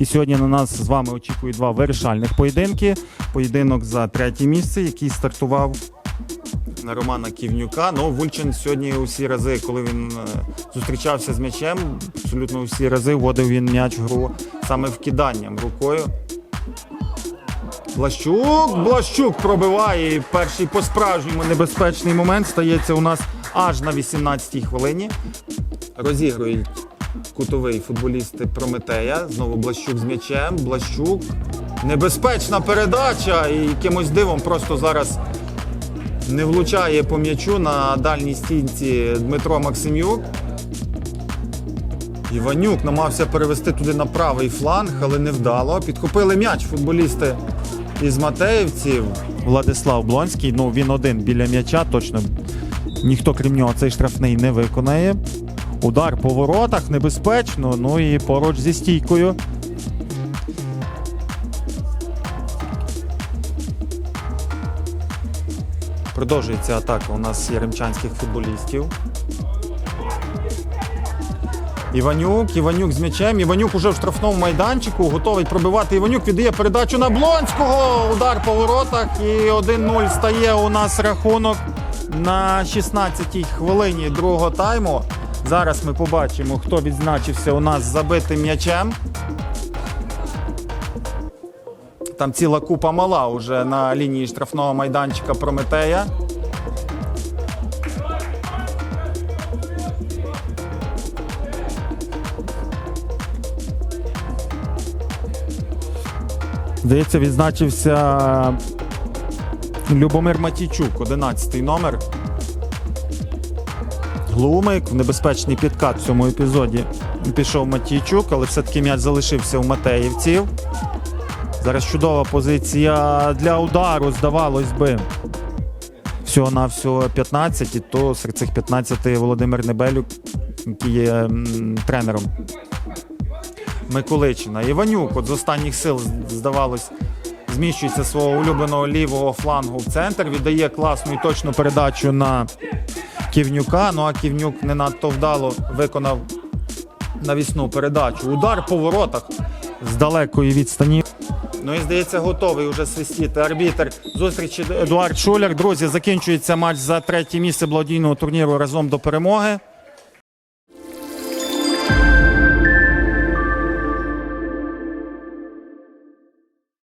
І сьогодні на нас з вами очікують два вирішальних поєдинки. Поєдинок за третє місце, який стартував на Романа Ківнюка. Ну, Вульчин сьогодні усі рази, коли він е, зустрічався з м'ячем, абсолютно усі рази вводив він м'яч в гру саме вкиданням рукою. Блащук, Блащук пробиває. І перший по-справжньому небезпечний момент стається у нас аж на 18-й хвилині. Розігрують кутовий футболісти Прометея. Знову Блащук з м'ячем. Блащук. Небезпечна передача. І якимось дивом просто зараз не влучає по м'ячу на дальній стінці Дмитро Максимюк. Іванюк намагався перевести туди на правий фланг, але не вдало. Підхопили м'яч футболісти із Матеївців. Владислав Блонський, ну він один біля м'яча, точно ніхто крім нього цей штрафний не виконає. Удар по воротах небезпечно, ну і поруч зі стійкою. Продовжується атака у нас яремчанських футболістів. Іванюк, Іванюк з м'ячем. Іванюк уже в штрафному майданчику, готовий пробивати. Іванюк віддає передачу на Блонського. Удар по воротах. І 1-0 стає у нас рахунок на 16-й хвилині другого тайму. Зараз ми побачимо, хто відзначився у нас забитим м'ячем. Там ціла купа мала уже на лінії штрафного майданчика Прометея. Здається, відзначився Любомир Матійчук, 11 номер. Глумик в небезпечний підкат в цьому епізоді пішов Матійчук, але все-таки м'яч залишився у Матеївців. Зараз чудова позиція для удару, здавалось би. Всього-навсього 15, і то серед цих 15 Володимир Небелюк, який є тренером Миколичина. Іванюк от з останніх сил, здавалось, зміщується свого улюбленого лівого флангу в центр, віддає класну і точну передачу на Ківнюка. Ну а Ківнюк не надто вдало виконав навісну передачу. Удар по воротах з далекої відстані. Ну і здається, готовий уже свистіти. Арбітер зустрічі Едуард Шуляр. Друзі, закінчується матч за третє місце благодійного турніру разом до перемоги.